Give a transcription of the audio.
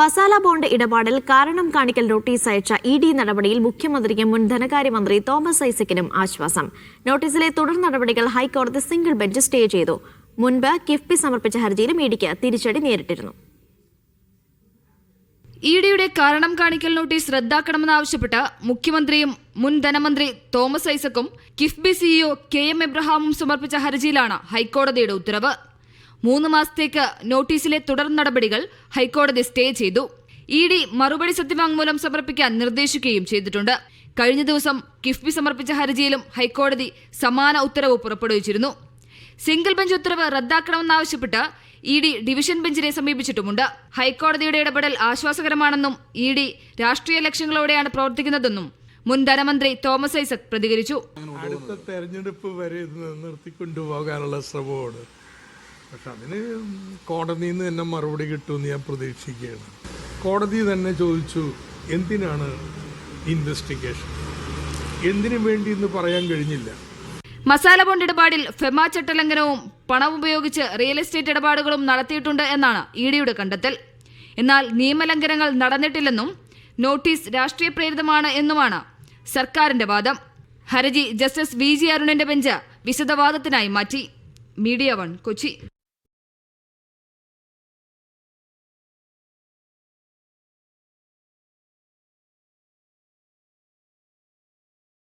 Masala bond ഇടപാടിൽ കാരണം കാണിക്കൽ നോട്ടീസ് അയച്ച ഇ ഡി നടപടിയിൽ മുഖ്യമന്ത്രിക്കും മുൻ ധനകാര്യമന്ത്രി തോമസ് ഐസക്കിനും ആശ്വാസം. നോട്ടീസിലെ തുടർ നടപടികൾ ഹൈക്കോടതി സിംഗിൾ ബെഞ്ച് സ്റ്റേ ചെയ്തു. മുൻപ് കിഫ്ബി സമർപ്പിച്ച ഹർജിയിലും ഇഡിക്ക് തിരിച്ചടി നേരിട്ടിരുന്നു. ഇ ഡിയുടെ കാരണം കാണിക്കൽ നോട്ടീസ് റദ്ദാക്കണമെന്നാവശ്യപ്പെട്ട് മുഖ്യമന്ത്രിയും മുൻ ധനമന്ത്രി തോമസ് ഐസക്കും കിഫ്ബി സിഇഒ കെ എം എബ്രഹാമും സമർപ്പിച്ച ഹർജിയിലാണ് ഹൈക്കോടതിയുടെ ഉത്തരവ്. മൂന്ന് മാസത്തേക്ക് നോട്ടീസിലെ തുടർ നടപടികൾ ഹൈക്കോടതി സ്റ്റേ ചെയ്തു. ഇ ഡി മറുപടി സത്യവാങ്മൂലം സമർപ്പിക്കാൻ നിർദ്ദേശിക്കുകയും ചെയ്തിട്ടുണ്ട്. കഴിഞ്ഞ ദിവസം കിഫ്ബി സമർപ്പിച്ച ഹർജിയിലും ഹൈക്കോടതി സമാന ഉത്തരവ് പുറപ്പെടുവിച്ചിരുന്നു. സിംഗിൾ ബെഞ്ച് ഉത്തരവ് റദ്ദാക്കണമെന്നാവശ്യപ്പെട്ട് ഇ ഡി ഡിവിഷൻ ബെഞ്ചിനെ സമീപിച്ചിട്ടുമുണ്ട്. ഹൈക്കോടതിയുടെ ഇടപെടൽ ആശ്വാസകരമാണെന്നും ഇ ഡി രാഷ്ട്രീയ ലക്ഷ്യങ്ങളോടെയാണ് പ്രവർത്തിക്കുന്നതെന്നും മുൻ ധനമന്ത്രി തോമസ് ഐസക് പ്രതികരിച്ചു. അടുത്ത തെരഞ്ഞെടുപ്പ് വരെ നിർത്തിക്കൊണ്ടുപോകാനുള്ള ശ്രമമാണ്. പക്ഷെ അതിന് കോടതിയിൽ നിന്ന് തന്നെ മറുപടി കിട്ടുമെന്ന് ഞാൻ പ്രതീക്ഷിക്കുകയാണ്. കോടതി തന്നെ ചോദിച്ചു എന്തിനാണ് ഇൻവെസ്റ്റിഗേഷൻ എന്തിനു വേണ്ടി എന്ന് പറയാൻ കഴിഞ്ഞില്ല. മസാല ബോണ്ട് ഇടപാടിൽ ഫെമ ചട്ടലംഘനവും പണം ഉപയോഗിച്ച് റിയൽ എസ്റ്റേറ്റ് ഇടപാടുകളും നടത്തിയിട്ടുണ്ട് എന്നാണ് ഇ ഡിയുടെ കണ്ടെത്തൽ. എന്നാൽ നിയമലംഘനങ്ങൾ നടന്നിട്ടില്ലെന്നും നോട്ടീസ് രാഷ്ട്രീയ പ്രേരിതമാണ് എന്നുമാണ് സർക്കാരിന്റെ വാദം. ഹർജി ജസ്റ്റിസ് വി ജി അരുണിന്റെ ബെഞ്ച് വിശദവാദത്തിനായി മാറ്റി. Media One Kochi.